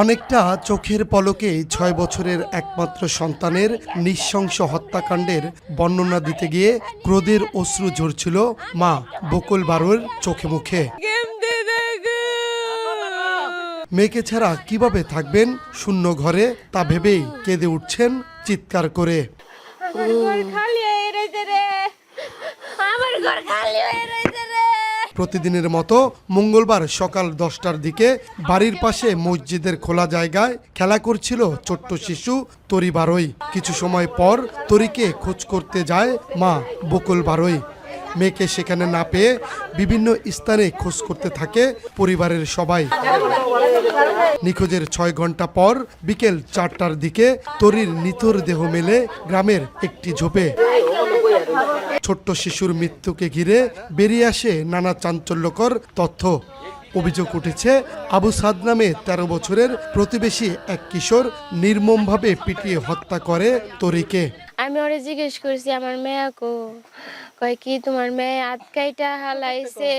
অনেকটা চোখের পলকে ছয় বছরের একমাত্র সন্তানের নৃশংস হত্যাকাণ্ডের বর্ণনা দিতে গিয়ে ক্রোধের অশ্রু ঝরছিল মা বকুল বারোর চোখে মুখে। মেয়েকে ছাড়া কীভাবে থাকবেন শূন্য ঘরে তা ভেবেই কেঁদে উঠছেন চিৎকার করে। আমার ঘর খালি হয়ে প্রতিদিনের মতো মঙ্গলবার সকাল দশটার দিকে বাড়ির পাশে মসজিদের খোলা জায়গায় খেলা করছিল ছোট্ট শিশু তরি বারোই। কিছু সময় পর তরিকে খোঁজ করতে যায় মা বকুল বারোই। মেয়েকে সেখানে না পেয়ে বিভিন্ন স্থানে খোঁজ করতে থাকে পরিবারের সবাই। নিখোঁজের ছয় ঘণ্টা পর বিকেল চারটার দিকে তরির নিথর দেহ মেলে গ্রামের একটি ঝোপে। ছোট্ট শিশুর মৃত্যুকে ঘিরে বেরিয়ে আসে নানা চাঞ্চল্যকর তথ্য। অভিযোগ উঠেছে, আবু সাদ নামে তেরো বছরের প্রতিবেশী এক কিশোর নির্মমভাবে পিটিয়ে হত্যা করে তরিকে। আমি ওরে জিজ্ঞেস করছি, আমার মেয়াকো কয়, কি তোমার মেয়ে আটকাইটা হালাইছে?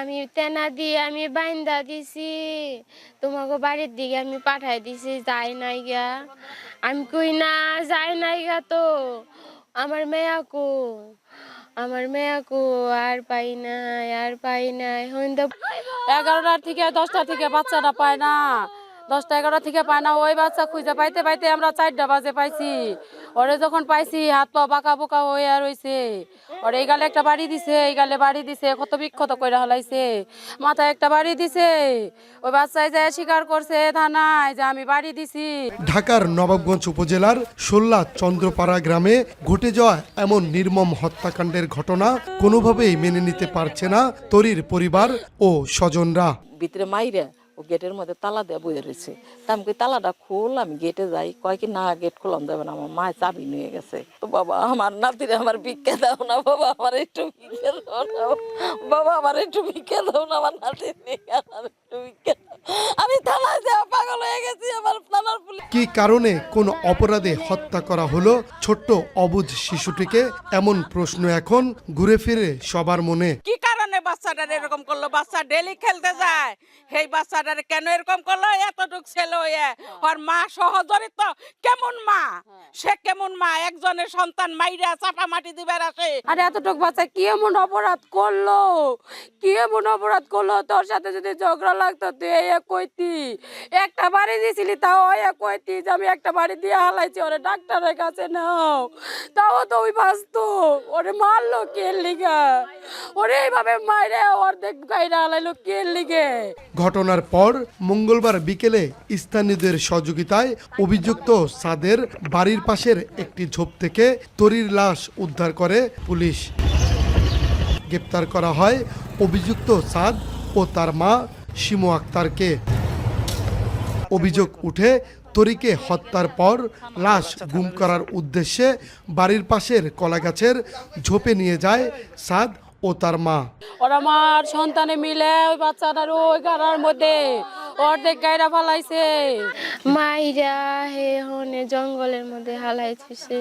আমি তেনা দিয়ে আমি বাইন্দা দিছি। তোমাকে বাড়ির দিকে আমি পাঠাই দিছি যাই নাই গা আমি কই, না যাই নাই গা তো। আমার মেয়াকো আমার মেয়াকো আর পাই নাই, আর পাই নাই হইন্দা এগারোটার থেকে দশটা থেকে বাচ্চাটা পায় না। দশটা এগারোটা থেকে পায় না ওই বাচ্চা খুঁজে পাইতে পাইতে আমরা চারটা বাজে পাইছি। ওরে যখন পাইছি হাত পা বাঁকা বোকা হয়ে রয়েছে ওরে এই গালে একটা বাড়ি দিছে এই গালে বাড়ি দিছে কত বিক্ষত করে হলাইছে। মাথায় একটা বাড়ি দিছে ওই বাচ্চায় যায় স্বীকার করছে থানায় যে আমি বাড়ি দিছি। ঢাকার নবাবগঞ্জ উপজেলার সোল্লা চন্দ্রপাড়া গ্রামে ঘটে যাওয়া এমন নির্মম হত্যাকাণ্ডের ঘটনা কোনোভাবেই মেনে নিতে পারছে না তরির পরিবার ও স্বজনরা। ভিতরে মাইরা ও গেটের মধ্যে তালা দেওয়া বয়ে রয়েছে। তা আমি তালাটা খোল আমি গেটে যাই। কয় কি না গেট খোলাম যাবে না আমার মায়ের চাবি নিয়ে গেছে। তো বাবা আমার নাতিরে আমার ভিক্ষা দাও না বাবা আমার একটু ভিক্ষা দাও না বাবা আমার একটু ভিক্ষা দাও না আমার নাতি আমার একটু ভিক্ষা আমি থানায় যাওয়া পাগল হয়ে গেছি আমার থানার পুলিশ কি কারণে কোন অপরাধে হত্যা করা হলো ছোট্ট অবুধ শিশুটিকে? এমন প্রশ্ন এখন ঘুরে ফিরে সবার মনে। কি বাচ্চাটার এরকম করল বাচ্চা ডেলি খেলতে যায়। সেই বাচ্চাটার কেন এরকম করল? এতটুক ছেলে হয়ে। ওর মা সহজরিত। কেমন মা? সে কেমন মা? একজনের সন্তান মাইরা চাপা মাটি দিবার আসে। আরে এতটুক বাচ্চা কি এমন অপরাধ করল? কি এমন অপরাধ করল? তোর সাথে যদি ঝগড়া লাগতো তুই এক কইতি। একটা বাড়ি দিয়েছিলি তাও এক কইতি যে আমি একটা বাড়ি দিয়ে হালাইছি ওরে ডাক্তারের কাছে নাও। তাও তো ওই বাঁচতো। ওরে মারলো কে লিগা? ওরে এইভাবে অর্ধেক গাইরা লিগে। ঘটনার পর মঙ্গলবার বিকেলে স্থানীয়দের সহযোগিতায় অভিযুক্ত সাদের বাড়ির পাশের একটি ঝোপ থেকে তরির লাশ উদ্ধার করে পুলিশ। গ্রেপ্তার করা হয় অভিযুক্ত সাদ ও তার মা শিমু আক্তারকে। অভিযোগ উঠে তরিকে হত্যার পর লাশ গুম করার উদ্দেশ্যে বাড়ির পাশের কলাগাছের ঝোপে নিয়ে যায় সাদ ও তার মা। ওরা আমার সন্তানে মিলে ওই বাচ্চাটার ওই গাড়ার মধ্যে অর্ধেক গাইরা ফালাইছে। মাইরা হে হনে জঙ্গলের মধ্যে হালাইছে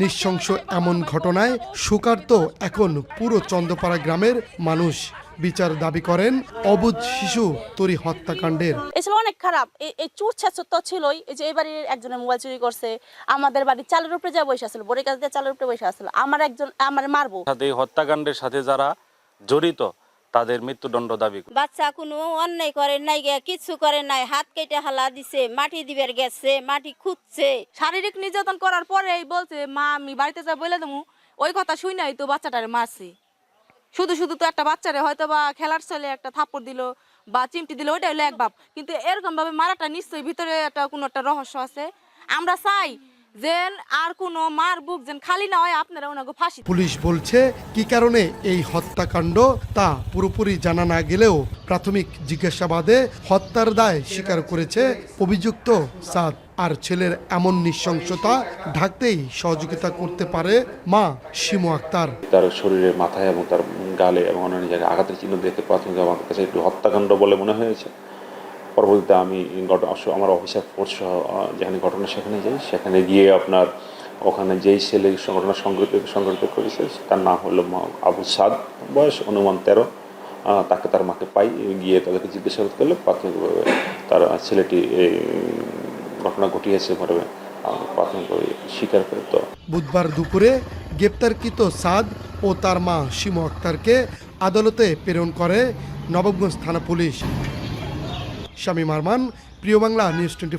নৃশংস এমন ঘটনায় শোকার্ত এখন পুরো চন্দ্রপাড়া গ্রামের মানুষ। বিচার দাবি করেন অবুধ শিশু তরি হত্যাকাণ্ডের। অনেক খারাপ। এই চুর ছেচর তো ছিলই। এই যে এই বাড়ির একজনের মোবাইল চুরি করছে আমাদের বাড়ির চালের উপরে যা বসে আসলো বড়ি কাছ দিয়ে চালের উপরে বসে আসলো আমার একজন আমার মারবো। এই হত্যাকাণ্ডের সাথে যারা জড়িত তাদের মৃত্যুদণ্ড দাবি বাচ্চা কোনো অন্যায় করে নাই কিছু করে নাই হাত কেটে হালা দিছে মাটি দিবার গেছে মাটি খুঁজছে। শারীরিক নির্যাতন করার পরেই বলছে মা আমি বাড়িতে যা বলে দেবো ওই কথা শুই নাই তো বাচ্চাটারে মারছে। শুধু শুধু তো একটা বাচ্চারে হয়তো বা খেলার ছেলে একটা থাপ্পড় দিল বা চিমটি দিল ওইটা হলো এক বাপ। কিন্তু এরকম ভাবে মারাটা নিশ্চয়ই ভিতরে একটা কোনো একটা রহস্য আছে। আমরা চাই যেন আর কোনো মার বুক যেন খালি না হয়, আপনারা ওনাকে ফাঁসি পুলিশ বলছে, কি কারণে এই হত্যাকাণ্ড? তা পুরোপুরি জানা না গেলেও প্রাথমিক জিজ্ঞাসাবাদে হত্যার দায় স্বীকার করেছে অভিযুক্ত সাদ। আর ছেলের এমন নৃশংসতা ঢাকতেই সহযোগিতা করতে পারে মা শিমু আক্তার। তার শরীরে মাথায় এবং তার গালে এবং অন্যান্য জায়গায় আঘাতের চিহ্ন দেখে প্রাথমিক আমার কাছে একটু হত্যাকাণ্ড বলে মনে হয়েছে। পরবর্তীতে আমি আমার অফিসার ফোর্স সহ যেখানে ঘটনা সেখানে যাই, সেখানে গিয়ে আপনার ওখানে যেই ছেলে ঘটনা সংঘটিত সংঘটিত করেছে, তার নাম হলো আবু সাদ, বয়স অনুমান তেরো। তাকে তার মাকে পাই, গিয়ে তাদেরকে জিজ্ঞাসাবাদ করলে প্রাথমিকভাবে তার ছেলেটি ঘটনা ঘটিয়েছে ঘটবে বুধবার দুপুরে গ্রেপ্তারকৃত সাদ ও তার মা শিমু আক্তারকে আদালতে প্রেরণ করে নবাবগঞ্জ থানা পুলিশ। স্বামী মারমান প্রিয় বাংলা নিউজ টোয়েন্টি